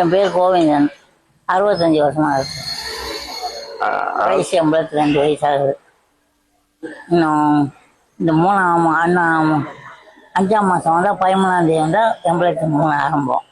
என் பேர் கோவிந்தன். அறுபத்தஞ்சு வருஷமா இருக்கு. வயசு எண்பத்தி ரெண்டு வயசு ஆகுது இன்னும் இந்த மூணாம் அண்ணாம் அஞ்சாம் மாதம் வந்தால் பதிமூணாம் தேதி வந்தால் எண்பத்தி மூணு ஆரம்பம்.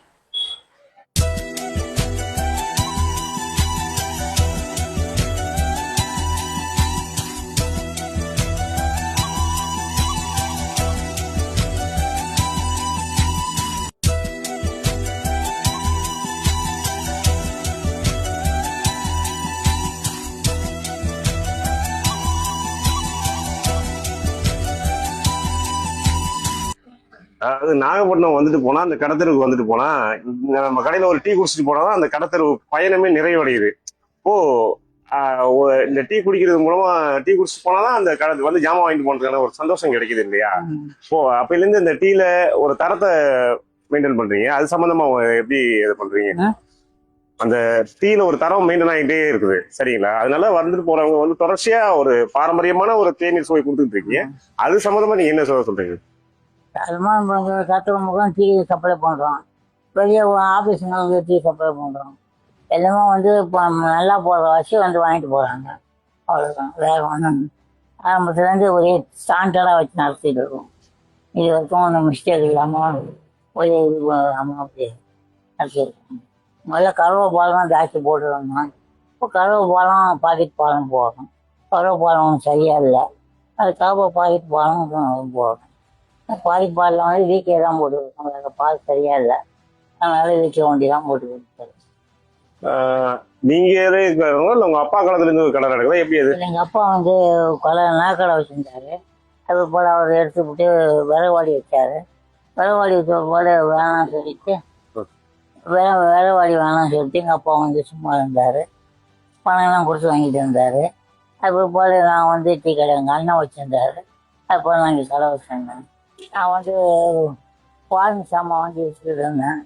அதாவது நாகப்பட்டினம் வந்துட்டு போனா அந்த கடத்தெருவுக்கு வந்துட்டு போனா நம்ம கடையில ஒரு டீ குடிச்சிட்டு போனா தான் அந்த கடத்தெருவு பயணமே நிறைவடையுது. ஓ இந்த டீ குடிக்கிறது மூலமா டீ குடிச்சிட்டு போனாதான் அந்த கடை வந்து ஜாமான் வாங்கிட்டு போனதுக்கான ஒரு சந்தோஷம் கிடைக்குது இல்லையா? ஓ அப்பையில இருந்து இந்த டீல ஒரு தரத்தை மெயின்டைன் பண்றீங்க? அது சம்பந்தமா எப்படி இது பண்றீங்க. அந்த டீல ஒரு தரம் மெயின்டைன் ஆகிட்டே இருக்குது சரிங்களா? அதனால வந்துட்டு போறவங்க வந்து தொடர்ச்சியா ஒரு பாரம்பரியமான ஒரு தேநீர் சுவை கொடுத்துட்டு இருக்கீங்க. அது சம்பந்தமா நீங்க என்ன சொல்ல சொல்றீங்க? அதுமா கஸ்டமருக்கும் டீ சப்ளை பண்ணுறோம் பெரிய ஆஃபீஸுங்களுக்கு டீ சப்ளை பண்ணுறோம் எல்லாமே வந்து இப்போ நல்லா போகிற வச்சு வந்து வாங்கிட்டு போகிறாங்க அவ்வளோதான் வேறு ஒன்றும் ஆரம்பத்துலேருந்து ஒரே ஸ்டாண்டர்டாக வச்சு நடத்திட்டு இருக்கோம். இது வரைக்கும் ஒன்றும் மிஸ்டேக் இல்லாமல் ஒரே இது இல்லாமல் அப்படி நடத்திருக்கோம். முதல்ல கருவை பாலம் தான் ஜாஸ்தி போட்டுருந்தோம் இப்போ கருவை பாலம் பாக்கெட் பாலம் போடுறோம். கருவை பாலம் சரியாக இல்லை. அது கருவை பாக்கெட் பாலும் போடுறோம். பாக்கெட் பாலில் வந்து வீக்கே தான் போட்டுருக்கோம் அந்த பால் சரியா இல்லை அதனால வீக்கே வண்டி தான் போட்டு கொடுத்தாரு நீங்க எது இருக்கிறவங்க இல்ல உங்க அப்பா காலத்துல இருந்து கடை நடக்குதா? எப்படி அது? எங்கள் அப்பா வந்து கொலை நகைக்கடை வச்சுருந்தாரு. அது போல் அவர் எடுத்து விட்டு விறவாடி வச்சாரு. விறவாடி வச்ச போல வேணாம்னு சொல்லிட்டு வேற விறவாடி வேணாம்னு சொல்லிட்டு எங்கள் அப்பா வந்து சும்மா இருந்தார். பணம்லாம் கொடுத்து வாங்கிட்டு இருந்தார் அது போல் நான் வந்து டீ கடை எங்கள் அண்ணன் வச்சுருந்தாரு. அது போல் நான் இங்கே கடை வச்சுருந்தேன் நான் வந்து ஃபாரின் சாமான் வாங்கி வச்சுட்டு இருந்தேன்.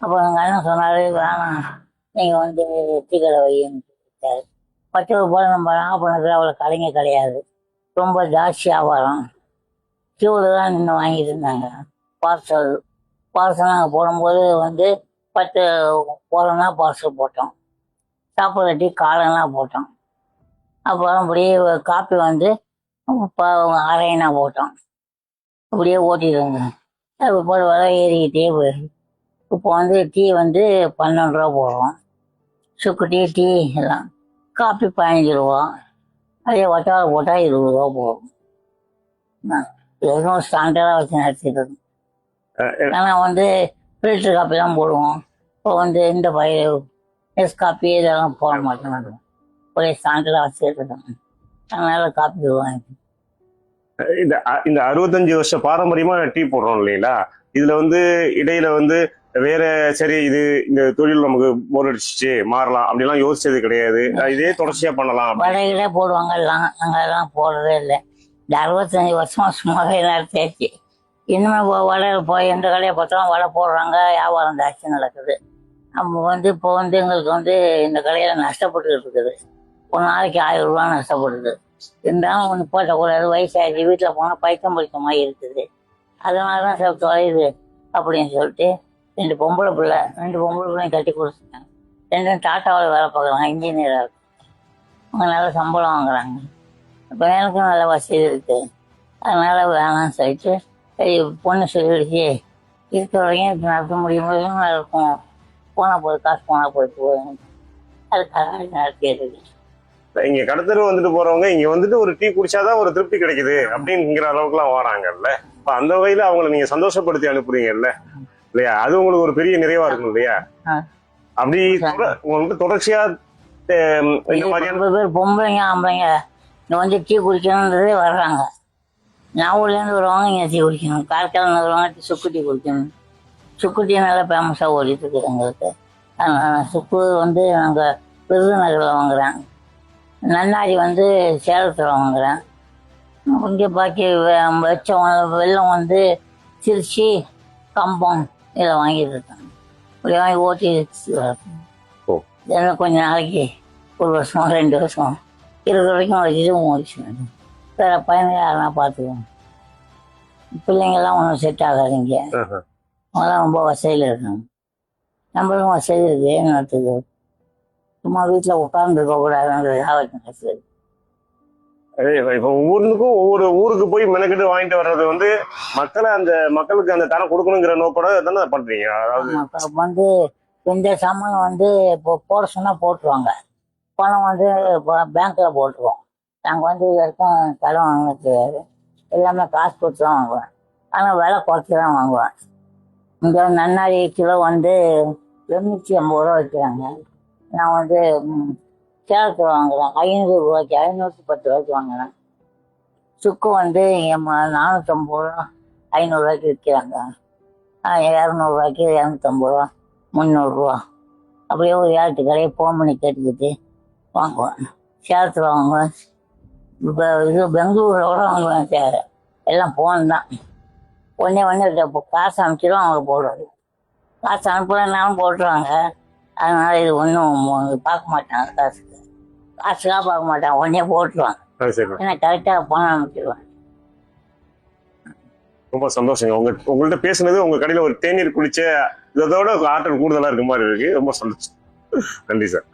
அப்போ எங்கள் அண்ணன் சொன்னார் வேணாம் நீங்கள் வந்து டீ கடை வைன்னு சொல்லிட்டாரு. பத்து ரூபாய் நம்ம நாகப்பணத்தில் அவ்வளோ கடைங்க கிடையாது. ரொம்ப ஜாஸ்தி வியாபாரம். கியூவில் தான் நின்று வாங்கிட்டு இருந்தாங்க. பார்சல் பார்சல் நாங்கள் போடும்போது வந்து பத்து போகிறோம்னா பார்சல் போட்டோம். சாப்பாடு டீ காலம்லாம் போட்டோம். அப்புறம் அப்படியே காப்பி வந்து இப்போ அரைனா போட்டோம். அப்படியே அது போல் விலை ஏறிக்கிட்டே போயிடுது இப்போ வந்து டீ வந்து பன்னெண்டு ரூபா போடுறோம். சுக்கு டீ டீ எல்லாம். காப்பி பதினஞ்சு ரூபா. அதே வட்டார போட்டால் இருபது ரூபா போகும். எதுவும் ஸ்டாண்டர்டாக வச்சு நடத்திட்டு இருக்கோம் ஆனால் வந்து ஃபில்டர் காப்பி தான் போடுவோம். இப்போ வந்து இந்த பயிர் எஸ் காப்பி இதெல்லாம் போட மாட்டோம் ஒரே ஸ்டாண்டர்டாக வச்சுட்டு இருக்கோம் அதனால காப்பி வாங்கி இந்த இந்த அறுபத்தஞ்சு வருஷம் பாரம்பரியமா டீ போடுறோம் இல்லைங்களா? இதுல வந்து இடையில வந்து வேற சரி இது இந்த தொழில் நமக்கு போர் அடிச்சிச்சு மாறலாம் அப்படிலாம் யோசிச்சது கிடையாது. இதே தொடர்ச்சியா பண்ணலாம் வடைகளே போடுவாங்க எல்லாம் நாங்கள் எல்லாம் போடுறதே இல்லை. இந்த அறுபத்தஞ்சு வருஷமா சும்மாவே நடத்தியாச்சு இன்னுமே வடை போய் எந்த கடையை பார்த்தாலும் வடை போடுறாங்க வியாபாரம் ஜாஸ்தி நடக்குது. நம்ம வந்து இப்போ வந்து எங்களுக்கு வந்து இந்த கடையில நஷ்டப்பட்டுக்கிட்டு இருக்குது. ஒரு நாளைக்கு ஆயிரம் ரூபா நஷ்டப்படுது. இருந்தாலும் ஒன்று போட்டக்கூடாது வயசாகிடுச்சு வீட்டில் போனால் பைத்தம் பிடிக்கமாக இருக்குது. அதனால தான் சார் தொலையுது அப்படின்னு சொல்லிட்டு ரெண்டு பொம்பளை பிள்ளை ரெண்டு பொம்பளை பிள்ளையும் கட்டி கொடுத்துருக்காங்க ரெண்டும் டாட்டாவில் வேலை பார்க்குறாங்க இன்ஜினியராக அவங்க நல்ல சம்பளம் வாங்குறாங்க. இப்போ எனக்கும் நல்ல வசதி இருக்கு. அதனால வேணாம்னு சொல்லிட்டு சரி பொண்ணு சொல்லிடுச்சு. இருக்க வரைக்கும் இப்போ நடத்த முடியும். நல்லா இருக்கும். போனால் போது காசு போனால் போய் போதும் அதுக்காக நடத்திட்டு இருக்கேன் இங்க கடத்தரு வந்துட்டு போறவங்க இங்க வந்துட்டு ஒரு டீ குடிச்சாதான் ஒரு திருப்தி கிடைக்குது அப்படிங்கிற அளவுக்கு எல்லாம் வராங்கல்ல. இப்ப அந்த வகையில அவங்கள நீங்க சந்தோஷப்படுத்தி அனுப்புறீங்கல்ல. இல்லையா? அது உங்களுக்கு ஒரு பெரிய நிறைவா இருக்கும் இல்லையா. அப்படி உங்களுக்கு தொடர்ச்சியா இந்த மாதிரியான பேர் பொம்பளைங்க ஆம்பளைங்க இங்கே வந்து டீ குடிக்கணுன்றதே வர்றாங்க. நாகூர்லேருந்து வருவாங்க இங்கே டீ குடிக்கணும். காரைக்காலில் வருவாங்க சுக்கு டீ குடிக்கணும். சுக்கு டீ நல்லா ஃபேமஸாக ஓடிட்டு இருக்குது எங்களுக்கு சுக்கு வந்து நாங்கள் விருதுநகரில் வாங்குறேன் நன்னாரி வந்து சேலத்தில் வாங்குறேன் இங்கே பாக்கி வெச்சம் வெள்ளம் வந்து திருச்சி கம்பம் இதில் வாங்கிட்டு இருக்கேன் இப்படி வாங்கி ஓட்டி வரேன். ஓ. இதெல்லாம் கொஞ்ச நாளைக்கு ஒரு வருஷம் ரெண்டு வருஷம் இருக்கிற வரைக்கும் வச்சுட்டு முடிச்சு வேற பையனுங்க யாருன்னா பார்த்துக்குவோம் பிள்ளைங்கெல்லாம் ஒன்றும் செட் ஆகாதுங்க ஆஹா. அவங்களாம் ரொம்ப வசதியில் இருக்காங்க. நம்மளும் வசதி இருக்கு என்னத்துக்கு சும்மா வீட்டில் உட்கார்ந்துருக்க கூடாதுன்றதுக்காக சரி அதே இப்ப ஒவ்வொன்றுக்கும் ஒவ்வொரு ஊருக்கு போய் மெனக்கிட்டு வாங்கிட்டு வர்றது வந்து மக்களை அந்த மக்களுக்கு அந்த தரம் கொடுக்கணுங்கிற நோக்கோட தானே பண்றீங்க? அதாவது வந்து இந்த சாமான் வந்து இப்போ போட சொன்னா போட்டுருவாங்க. பணம் வந்து பேங்க்ல போட்டுருவோம். நாங்கள் வந்து இது வரைக்கும் கடன் வாங்க தெரியாது எல்லாமே காசு கொடுத்து தான் வாங்குவேன் ஆனால் விலை குறைச்சி தான் வாங்குவேன் இங்கே நன்னாரி கிலோ வந்து எண்ணூற்றி ஐம்பது ரூபா வைக்கிறாங்க நான் வந்து சேலத்தில் வாங்குறேன். ஐநூறு ரூபாய்க்கு ஐநூற்றி பத்து ரூபாய்க்கு வாங்குறேன். சுக்கு வந்து என் நானூற்றம்பது ரூபா ஐநூறுரூவாய்க்கு விற்கிறாங்க. இரநூறுவாய்க்கு இரநூத்தம்பது ரூபா முந்நூறுரூவா அப்படியே ஒரு ஏழு கடையை ஃபோன் பண்ணி கேட்டுக்கிட்டு வாங்குவேன். சேலத்தில் வாங்குவேன். இப்போ இது பெங்களூரில் கூட வாங்குவேன் சேர எல்லாம் ஃபோன் தான். ஒன்றே ஒன்று இப்போ காசு அனுப்பிச்சிடும் அவங்க போடுறது. காசு அனுப்பலைன்னாலும் போட்டுருவாங்க. அதனால இது ஒன்றும் பார்க்க மாட்டாங்க காசுக்கு காசுக்காக பார்க்க மாட்டாங்க. உடனே போட்டுருவாங்க. ஏன்னா கரெக்டாக பணம் அனுப்பிச்சிடுவேன் ரொம்ப சந்தோஷங்க. உங்க உங்கள்ட்ட பேசுனது உங்க கடையில ஒரு தேநீர் குடிச்ச இதோட ஆற்றல் கூடுதலா இருக்க மாதிரி இருக்கு. ரொம்ப சந்தோஷம். நன்றி சார்.